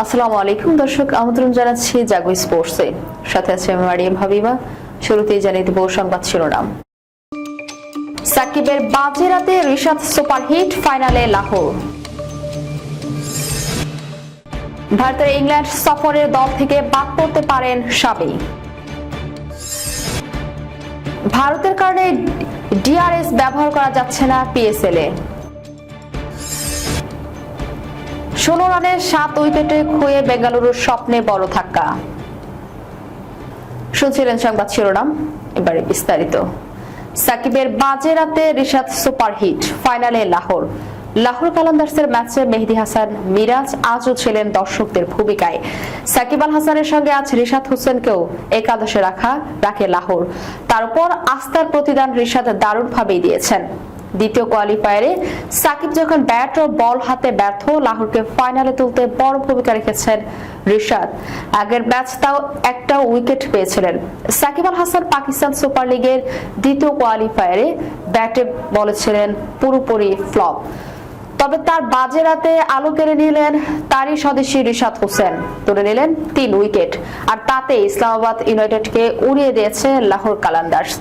আসসালামু আলাইকুম দর্শক, আমন্ত্রণ জানাচ্ছি জাগো স্পোর্টসে। সাথে আছে আমি মারিয়াম হাবিবা, শুরুতেই জানিয়ে দেব সংবাদ শিরোনাম। সাকিবের বাজে রাতে রিশাদ সুপারহিট ফাইনালে লাহোর। ভারতের ইংল্যান্ড সফরের দল থেকে বাদ পড়তে পারেন সাবি ভারতের কারণে ডিআরএস ব্যবহার করা যাচ্ছে না পিএসএল এ। ষোলো রানে সাত উইকেটে খুয়ে বেঙ্গালুরুর স্বপ্নে বড় ধাক্কা। শুনছিলেন সংবাদ শিরোনাম, এবারে বিস্তারিত। সাকিবের বাজে রাতে রিশাদ সুপারহিট, ফাইনালে লাহোর। লাহোর কালান্দার্সের ম্যাচে মেহেদি হাসান, মিরাজ আজও ছিলেন দর্শকদের ভূমিকায়। সাকিব আল হাসানের সঙ্গে আজ রিশাদ হোসেনকেও একাদশে রাখা রাখে লাহোর। তার উপর আস্থার প্রতিদান রিশাদ দারুণভাবেই দিয়েছেন। দ্বিতীয় কোয়ালিফায়ারে। সাকিব যখন ব্যাট ও বল হাতে ব্যর্থ, লাহোরকে ফাইনালে তুলতে বড় ভূমিকা রেখেছেন রিশাদ। আগের ম্যাচ তাও একটা উইকেট পেয়েছিলেন। সাকিব আল হাসান পাকিস্তান সুপার লিগের দ্বিতীয় কোয়ালিফায়ারে ব্যাটে বলেছিলেন পুরোপুরি ফ্লপ। তবে তার বাজে রাতে আলো কেড়ে নিলেন তারই স্বদেশী রিশাদ হোসেন। তুলে নিলেন তিন উইকেট। আর তাতে ইসলামাবাদ ইউনাইটেডকে উড়িয়ে দিয়েছে লাহোর কালান্দার্স।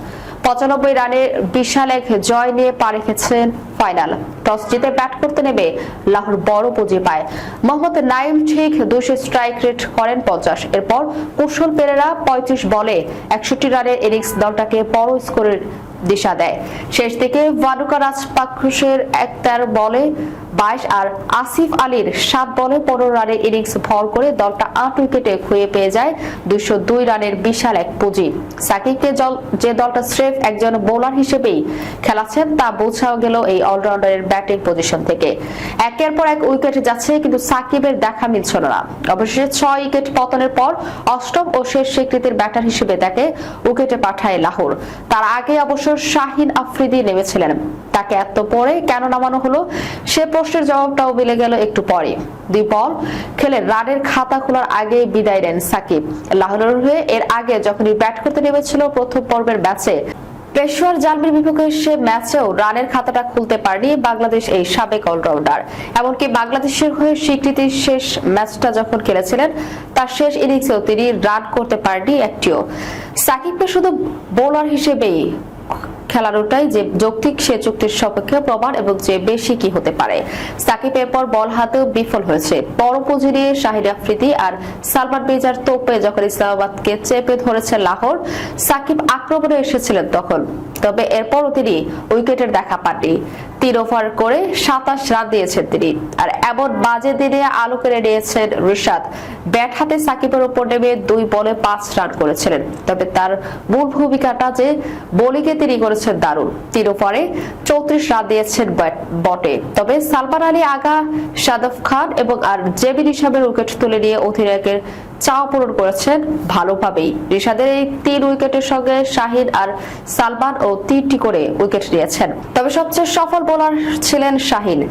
পঁচানব্বই রানের বিশাল এক জয় নিয়ে পা রেখেছেন ফাইনাল। টস জিতে ব্যাট করতে নেমে লাহোর বড় পুঁজি পায়। মোহাম্মদ নাইম ঠিক দুশো স্ট্রাইক রেট করেন পঞ্চাশ। এরপর কুশল পেরেরা পঁয়ত্রিশ বলে একষট্টি রানের ইনিংস দলটাকে বড় স্কোরের দিশা দেয়। শেষ দিকে ভানুকা রাজপাক্ষসের এক তেরো বলে বাইশ আর আসিফ আলীর সাত বলে পনেরো রানের ইনিংস ভর করে দলটা আট উইকেটে খুঁয়ে পেয়ে যায় দুইশো দুই রানের বিশাল এক পুঁজি। সাকিবকে যে দলটা স্রেফ একজন বোলার হিসেবেই খেলাচ্ছেন, তা বোঝাও গেল এই অলরাউন্ডারের ব্যাটিং পজিশন থেকে। একের পর এক উইকেট যাচ্ছে, কিন্তু সাকিবের দেখা মিলছিল না। অবশেষে ছয় উইকেট পতনের পর অষ্টম ও শেষ স্বীকৃতির ব্যাটার হিসেবে তাকে উইকেটে পাঠায় লাহোর। তার আগে অবশ্য শাহিন আফ্রিদি নেমেছিলেন। তাকে এত পরে কেন নামানো হলো, সে প্রশ্নের জবাবটাও মিলে গেল একটু পরে দুই বল খেলে রানের খাতা খোলার আগে বিদায় নেন সাকিব। লাহোরের হয়ে এর আগে যখনই ব্যাট করতে নেমেছিল প্রথম পর্বের ম্যাচে, পেশোয়ার জালমির বিপক্ষে সে ম্যাচেও রানের খাতাটা খুলতে পারেনি বাংলাদেশ এই সাবেক অলরাউন্ডার। এমনকি বাংলাদেশের হয়ে স্বীকৃতির শেষ ম্যাচটা যখন খেলেছিলেন, তার শেষ ইনিংসেও তিনি রান করতে পারেনি একটিও। সাকিবকে শুধু বোলার হিসেবেই খেলানোটাই যে যৌক্তিক সে চুক্তির সপক্ষে প্রমাণ এবং যে বেশি কি হতে পারে। সাকিব এরপর বল হাতেও বিফল হয়েছে। পরম পুঁজি নিয়ে শাহিদ আফ্রিদি আর সালমান বেজার তোপে যখন ইসলামাবাদকে চেপে ধরেছে লাহোর, সাকিব আক্রমণে এসেছিলেন তখন। তবে এরপরও তিনি উইকেটের দেখা পাননি। তিন ওভার করে সাতাশ রান দিয়েছেন তিনি। আর এমন বাজে দিনে আলো কেড়ে নিয়েছেন রিশাদ। ব্যাট হাতে সাকিবের উপর নেমে দুই বলে পাঁচ রান করেছিলেন। তবে তার মূল ভূমিকাটা যে বোলিংয়ে তিনি করেছেন দারুণ। তিন ওভারে চৌত্রিশ রান দিয়েছেন বটে। তবে সালমান আলী আগা, সাদফ খান এবং আর জেবিন হিসাবের উইকেট তুলে নিয়ে অধিনায়কের চাওয়া পূরণ করেছেন ভালোভাবেই। রিশাদের এই তিন উইকেটের সঙ্গে শাহিদ আর সালমান ও তিনটি করে উইকেট নিয়েছেন। তবে সবচেয়ে সফল বোলার ছিলেন শাহিন।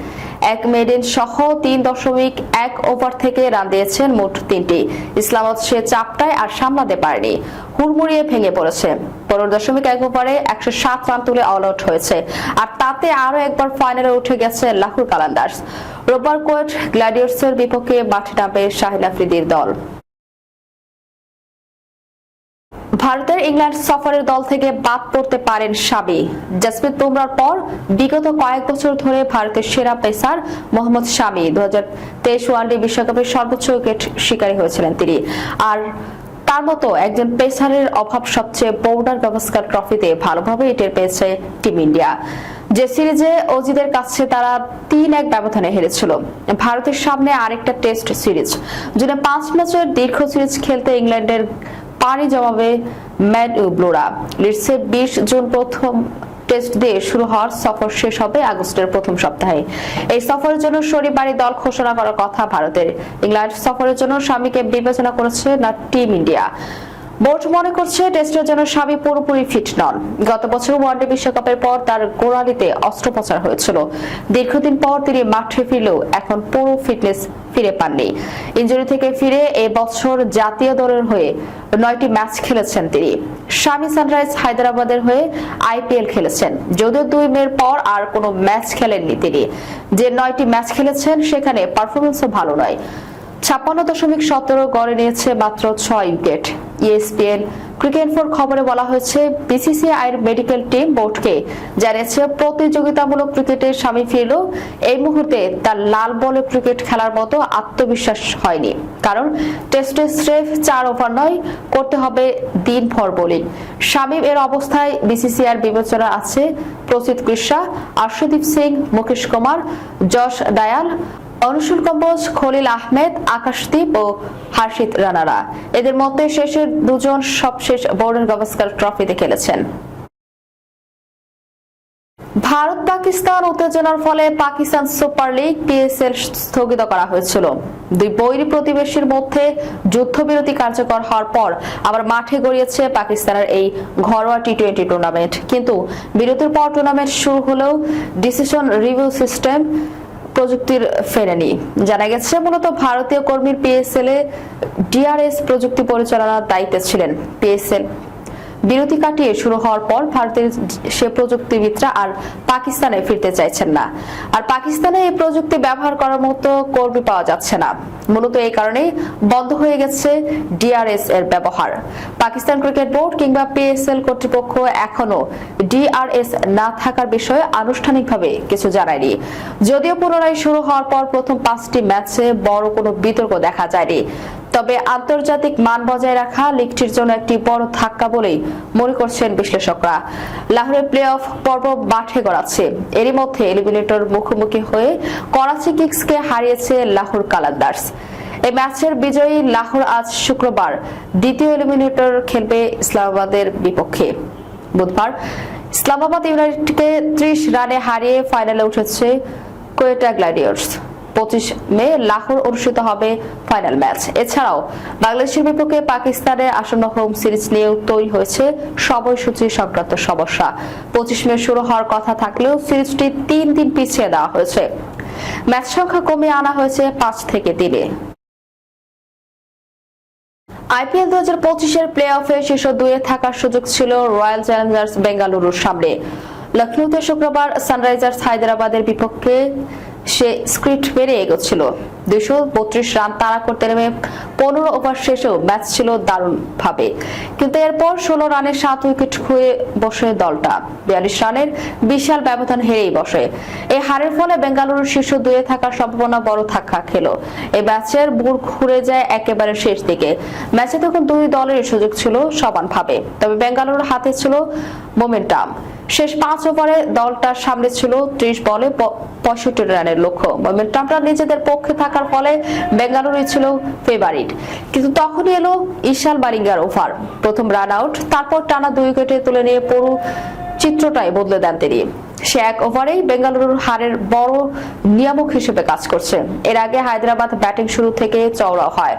এক মেডেন সহ তিন দশমিক এক ওভার থেকে রান দিয়েছেন মোট তিনটি। ইসলামাবাদ সে চাপটায় আর সামলাতে পারেনি। হুড়মুড়িয়ে ভেঙে পড়েছে। পনেরো দশমিক এক ওভারে একশো সাত রান তুলে অল আউট হয়েছে। আর তাতে আরও একবার ফাইনালে উঠে গেছে লাহুর কালান্দার্স। রোববার কোয়েট গ্ল্যাডিয়ার্সের বিপক্ষে মাঠে নামবে শাহিন আফ্রিদির দল। ভারতের ইংল্যান্ড সফরের দল থেকে বাদ পড়তে পারেন সাবি। জসপ্রীত বুমরার পর বিগত কয়েক বছর ধরে ভারতের সেরা পেসার মোহাম্মদ শামি দু হাজার তেইশ ওয়ানডে বিশ্বকাপের সর্বোচ্চ উইকেট শিকারী হয়েছিলেন তিনি। আর তার মতো একজন পেসারের অভাব সবচেয়ে বোর্ডার গাভাস্কার ট্রফিতে ভালোভাবে টের পেয়েছে টিম ইন্ডিয়া। যে সিরিজে অজিদের কাছে তারা তিন এক ব্যবধানে হেরেছিল। ভারতের সামনে আরেকটা টেস্ট সিরিজ। জুনে পাঁচ ম্যাচের দীর্ঘ সিরিজ খেলতে ইংল্যান্ডের পানি জমাবে ম্যাড ব্লোরা। লিডসে বিশ জুন প্রথম টেস্ট দিয়ে শুরু হওয়ার সফর শেষ হবে আগস্টের প্রথম সপ্তাহে। এই সফরের জন্য শনিবারই দল ঘোষণা করার কথা ভারতের। ইংল্যান্ড সফরের জন্য স্বামীকে বিবেচনা করেছে না টিম ইন্ডিয়া। বোর্ড মনে করছে টেস্টের জন্য স্বামী পুরোপুরি ফিট নন। গত বছর ওয়ানডে বিশ্বকাপের পর তার গোড়ালিতে অস্ত্রোপচার হয়েছিল। দীর্ঘদিন পর তিনি মাঠে ফিরলেও এখন পুরো ফিটনেস ফিরে পাননি। ইঞ্জুরি থেকে ফিরে এ বছর জাতীয় দলের হয়ে নয়টি ম্যাচ খেলেছেন তিনি। স্বামী সানরাইজ হায়দ্রাবাদের হয়ে আইপিএল খেলেছেন। যদিও দুই মের পর আর কোনো ম্যাচ খেলেননি তিনি। যে নয়টি ম্যাচ খেলেছেন, সেখানে পারফরমেন্সও ভালো নয়। ছাপ্পান্ন দশমিক সতেরো গড়ে নিয়েছে মাত্র ছয় উইকেট। ইএসপিএন ক্রিকেট ফোর খবরে বলা হয়েছে বিসিসিআইয়ের মেডিকেল টিম বোর্ডকে জানিয়েছে, প্রতিযোগিতামূলক ক্রিকেটে স্বামী ফিরল। এই মুহূর্তে তার লাল বলে ক্রিকেট খেলার মতো আত্মবিশ্বাস হয়নি। কারণ টেস্টে স্রেফ চার ওভার নয়, করতে হবে দিন ভর বোলিং। শামীম এর অবস্থায় বিসিসিআর বিবেচনা আছে প্রসিদ কৃষ্ণা আশুদীপ সিং, মুকেশ কুমার, যশ দয়াল অনুসুল কম্বোজ, খলিল আহমেদ, আকাশদীপ ও হার্ষিত রানারা। এদের মধ্যে শেষের দুজন সবশেষ বোর্ডের গাভাস্কার ট্রফিতে খেলেছেন। ভারত, পাকিস্তান উত্তেজনার ফলে পাকিস্তান সুপার লিগ পিএসএল স্থগিত করা হয়েছিল। দুই বৈরী প্রতিবেশীর মধ্যে যুদ্ধবিরতি কার্যকর হওয়ার পর আবার মাঠে গড়িয়েছে পাকিস্তানের এই ঘরোয়া টি টোয়েন্টি টুর্নামেন্ট। কিন্তু বিরতির পর টুর্নামেন্ট শুরু হলেও ডিসিশন রিভিউ সিস্টেম প্রযুক্তির ফেরেনি। জানা গেছে, মূলত ভারতীয় কর্মীর পিএসএল এ ডিআরএস প্রযুক্তি পরিচালনার দায়িত্বে ছিলেন। পিএসএল বিরতি কাটিয়ে শুরু হওয়ার পর ভারতের সে প্রযুক্তিবিদরা আর পাকিস্তানে ফিরতে চাইছেন না। আর পাকিস্তানে এই প্রযুক্তি ব্যবহার করার মতো কর্মী পাওয়া যাচ্ছে না। মূলত এই কারণেই বন্ধ হয়ে গেছে ডিআরএস এর ব্যবহার। পাকিস্তান ক্রিকেট বোর্ড কিংবা পিএসএল কর্তৃপক্ষ এখনও ডিআরএস না থাকার বিষয়ে আনুষ্ঠানিকভাবে কিছু জানায়নি। যদিও পুনরায় শুরু হওয়ার পর প্রথম পাঁচটি ম্যাচে বড় কোনো বিতর্ক দেখা যায়নি। তবে আন্তর্জাতিক মান বজায় রাখা লিগটির জন্য একটি বড় ধাক্কা বলেই মনে করছেন বিশ্লেষকরা। লাহোরের প্লে অফ পর্ব মাঠে গড়াচ্ছে। এরই মধ্যে এলিমিনেটর মুখোমুখি হয়ে করাচি কিংসকে হারিয়েছে লাহোর কালান্দার্স। এই ম্যাচের বিজয়ী লাহোর আজ শুক্রবার দ্বিতীয় এলিমিনেটর খেলবে ইসলামাবাদের বিপক্ষে। বুধবার ইসলামাবাদ ইউনাইটেডকে ত্রিশ রানে হারিয়ে ফাইনালে উঠেছে কোয়েটা গ্ল্যাডিয়ার্স পঁচিশ মে লাহোর অনুষ্ঠিত হবে ফাইনাল ম্যাচ। এছাড়াও বাংলাদেশের বিপক্ষে পাকিস্তানের আসন্ন হোম সিরিজ নিয়েও তৈরি হয়েছে সময়সূচি সংক্রান্ত সমস্যা। পঁচিশ মে শুরু হওয়ার কথা থাকলেও সিরিজটি তিন দিন পিছিয়ে দেওয়া হয়েছে। ম্যাচ সংখ্যা কমিয়ে আনা হয়েছে পাঁচ থেকে তিনে। আইপিএল দু হাজার পঁচিশের প্লে অফে শীর্ষ দুয়ে থাকার সুযোগ ছিল রয়্যাল চ্যালেঞ্জার্স বেঙ্গালুরুর সামনে। লখনৌতে শুক্রবার সানরাইজার্স হায়দ্রাবাদের বিপক্ষে সে স্ক্রিপ্ট মেরে এগোচ্ছিল। দুশো বত্রিশ রান তাড়া করতে নেমে পনেরো ওভার শেষেও ম্যাচ ছিল দারুণ ভাবে কিন্তু এরপর ষোলো রানে সাত উইকেট খুঁয়ে বসে দলটা। বিয়াল্লিশ রানের বিশাল ব্যবধান হেরেই বসে। এই হারের ফলে বেঙ্গালুরুর শীর্ষ দুয়ে থাকার সম্ভাবনা বড় ধাক্কা খেলো। এই ম্যাচের বুড় ঘুরে যায় একেবারে শেষ দিকে। ম্যাচে তখন দুই দলের সুযোগ ছিল সমানভাবে। তবে বেঙ্গালুরুর হাতে ছিল মোমেন্টাম। শেষ পাঁচ ওভারে দলটার সামনে ছিল ত্রিশ বলে পঁয়ষট্টি রানের লক্ষ্য। মোমেন্টামটা নিজেদের পক্ষে থাকার ফলে বেঙ্গালুরু ছিল ফেভারিট কিন্তু তখনই এলো ইশাল বারিঙ্গার ওভার। প্রথম রান আউট তারপর টানা দুই উইকেটে তুলে নিয়ে পুরো চিত্রটাই বদলে দেন তিনি। সে এক ওভারেই বেঙ্গালুরুর হারের বড় নিয়ামক হিসেবে কাজ করছে। এর আগে হায়দ্রাবাদ ব্যাটিং শুরু থেকে চওড়া হয়।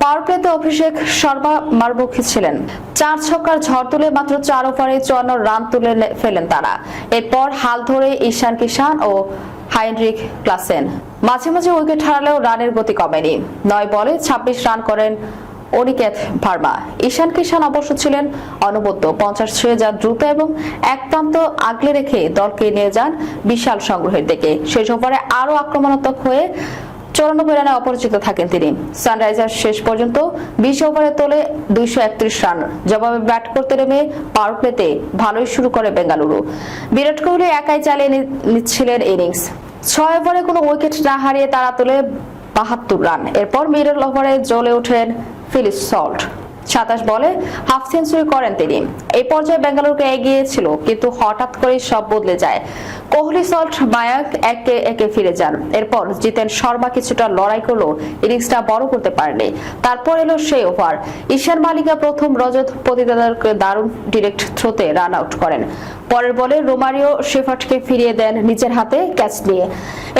পাওয়ার প্লেতে অভিষেক শর্মা মারমুখী ছিলেন। চার ছক্কার ঝড় তুলে মাত্র চার ওভারে চুয়ান্ন রান তুলে ফেলেন তারা। এরপর হাল ধরে ঈশান কিষান ও হাইনরিক ক্লাসেন। মাঝে মাঝে উইকেট হারালেও রানের গতি কমেনি। নয় বলে ২৬ রান করেন অনিকেত ভার্মা। ঈশান কিষান অবশ্য ছিলেন অনবদ্য পঞ্চাশ ছুঁয়ে যান দ্রুত এবং এক প্রান্ত আগলে রেখে দলকে নিয়ে যান বিশাল সংগ্রহের দিকে। শেষ ওভারে আরও আক্রমণাত্মক হয়ে চৌরানব্বই রানে অপরিচিত থাকেন তিনি। সানরাইজার্স শেষ পর্যন্ত বিশ ওভারে তোলে দুইশো একত্রিশ রান। জবাবে ব্যাট করতে নেমে পাওয়ার প্লেতে ভালোই শুরু করে বেঙ্গালুরু। বিরাট কোহলি একাই চালিয়ে নিচ্ছিলেন ইনিংস। ছয় ওভারে কোনো উইকেট না হারিয়ে তারা তোলে বাহাত্তর রান। এরপর মিডল ওভারে জ্বলে ওঠেন ফিলিস সল্ট। সাতাশ বলে হাফ সেঞ্চুরি করেন তিনি। এই পর্যায়ে বেঙ্গালুরুকে এগিয়ে ছিল, কিন্তু হঠাৎ করে সব বদলে যায়। কোহলি, সল্ট মায়াক একে একে ফিরে যান। এরপর জিতেন শর্মা কিছুটা লড়াই করল ইনিংসটা বড় করতে পারেনি তারপর এলো সেই ওভার। ঈশান মালিকা প্রথম রজত প্রতিদাতারকে দারুণ ডিরেক্ট থ্রোতে রান আউট করেন। পরের বলে রোমারিও শেফার্টকে ফিরিয়ে দেন নিজের হাতে ক্যাচ দিয়ে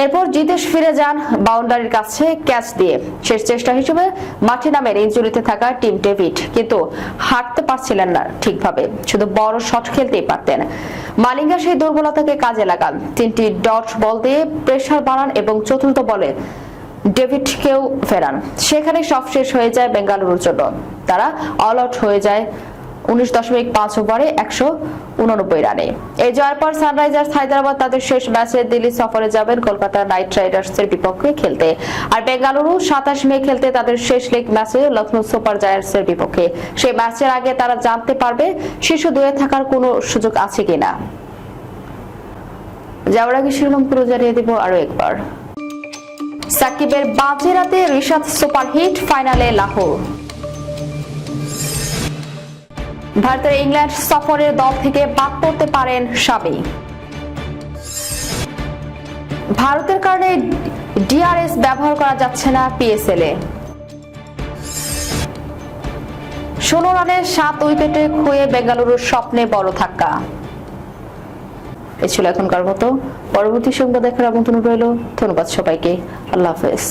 এরপর জিতেশ ফিরে যান বাউন্ডারির কাছে ক্যাচ দিয়ে। শেষ চেষ্টা হিসেবে মাঠে নামেন ইঞ্জুরিতে থাকা টিম ডেভিড, কিন্তু হাঁটতে পারছিলেন না ঠিকভাবে। শুধু বড় শট খেলতেই পারতেন। মালিঙ্গা সেই দুর্বলতাকে কাজে লাগান। তিনটি ডট বল দিয়ে প্রেসার বাড়ান এবং চতুর্থ বলে ডেভিডকেও ফেরান। সেখানে সব শেষ হয়ে যায় বেঙ্গালুরুর জন্য। তারা অল আউট হয়ে যায় উনিশ দশমিক পাঁচ ওভারে একশো উননব্বই রানে। এই জয়ের পর সানরাইজার্স হায়দ্রাবাদ তাদের শেষ ম্যাচে দিল্লি সফরে যাবেন কলকাতা নাইট রাইডার্সের বিপক্ষে খেলতে। আর বেঙ্গালুরু সাতাশ মে খেলতে তাদের শেষ লেগ ম্যাচে লখনৌ সুপার জায়ান্টসের বিপক্ষে। সেই ম্যাচের আগে তারা জানতে পারবে শীর্ষ দুয়ে থাকার কোনো সুযোগ আছে কিনা। যাওয়ার আগে শিরোনামগুলো জানিয়ে দিব আরও একবার। সাকিবের বাজে রাতে রিশাদ সুপারহিট ফাইনালে লাহোর। ভারতের ইংল্যান্ড সফরের দল থেকে বাদ পড়তে পারেন সাবি ভারতের কারণে ডিআরএস ব্যবহার করা যাচ্ছে না পিএসএল এ। ষোলো রানে সাত উইকেটে খুয়ে বেঙ্গালুরুর স্বপ্নে বড় ধাক্কা। এ ছিল এখনকার মতো। পরবর্তী সংবাদ দেখার আমন্ত্রণ রইল। ধন্যবাদ সবাইকে। আল্লাহ হাফেজ।